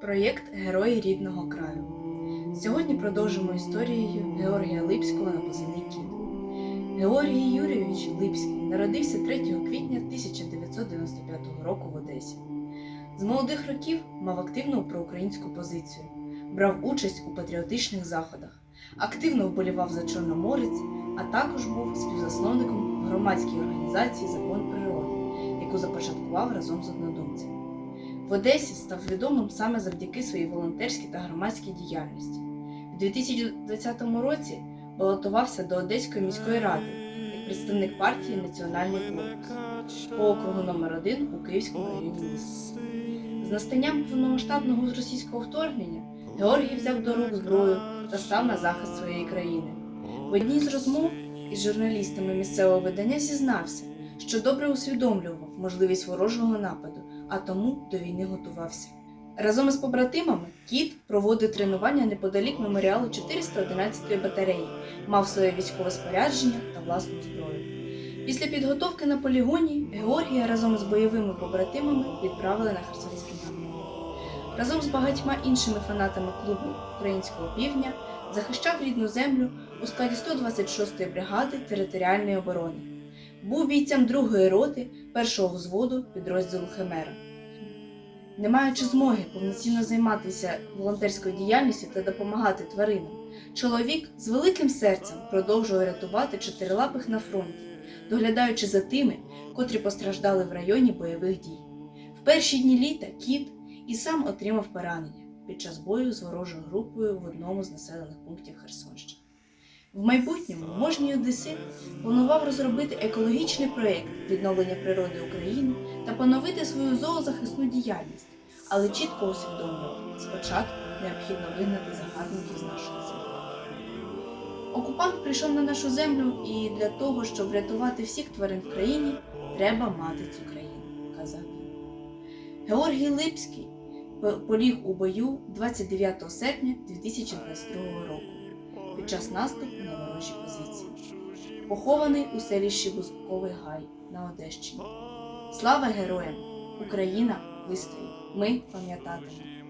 Проєкт Герої рідного краю. Сьогодні продовжимо історією Георгія Липського на позивний кіт. Георгій Юрійович Липський народився 3 квітня 1995 року в Одесі. З молодих років мав активну проукраїнську позицію, брав участь у патріотичних заходах, активно вболівав за Чорноморець, а також був співзасновником громадської організації Закон природи, яку започаткував разом з однодумцями. В Одесі став відомим саме завдяки своїй волонтерській та громадській діяльності. У 2020 році балотувався до Одеської міської ради як представник партії Національний корпус по округу номер 1 у Київському районі міста. З настанням повномасштабного російського вторгнення Георгій взяв до рук зброю та став на захист своєї країни. В одній з розмов із журналістами місцевого видання зізнався, що добре усвідомлював можливість ворожого нападу, а тому до війни готувався. Разом із побратимами кіт проводив тренування неподалік меморіалу 411-ї батареї, мав своє військове спорядження та власну зброю. Після підготовки на полігоні Георгія разом з бойовими побратимами відправили на Херсонський напрямок. Разом з багатьма іншими фанатами клубу Українського півдня захищав рідну землю у складі 126-ї бригади територіальної оборони. Був бійцем другої роти першого взводу підрозділу Химера. Не маючи змоги повноцінно займатися волонтерською діяльністю та допомагати тваринам, чоловік з великим серцем продовжує рятувати чотирилапих на фронті, доглядаючи за тими, котрі постраждали в районі бойових дій. В перші дні літа кіт і сам отримав поранення під час бою з ворожою групою в одному з населених пунктів Херсонщини. В майбутньому можній одесит планував розробити екологічний проєкт відновлення природи України та поновити свою зоозахисну діяльність, але чітко усвідомлював, спочатку необхідно вигнати загарбників з нашої землі. Окупант прийшов на нашу землю, і для того, щоб врятувати всіх тварин в країні, треба мати цю країну, казав він. Георгій Липський поліг у бою 29 серпня 2022 року під час наступу на ворожі позиції. Похований у селищі Бузковий Гай на Одещині. Слава героям! Україна вистоїть! Ми пам'ятатимемо.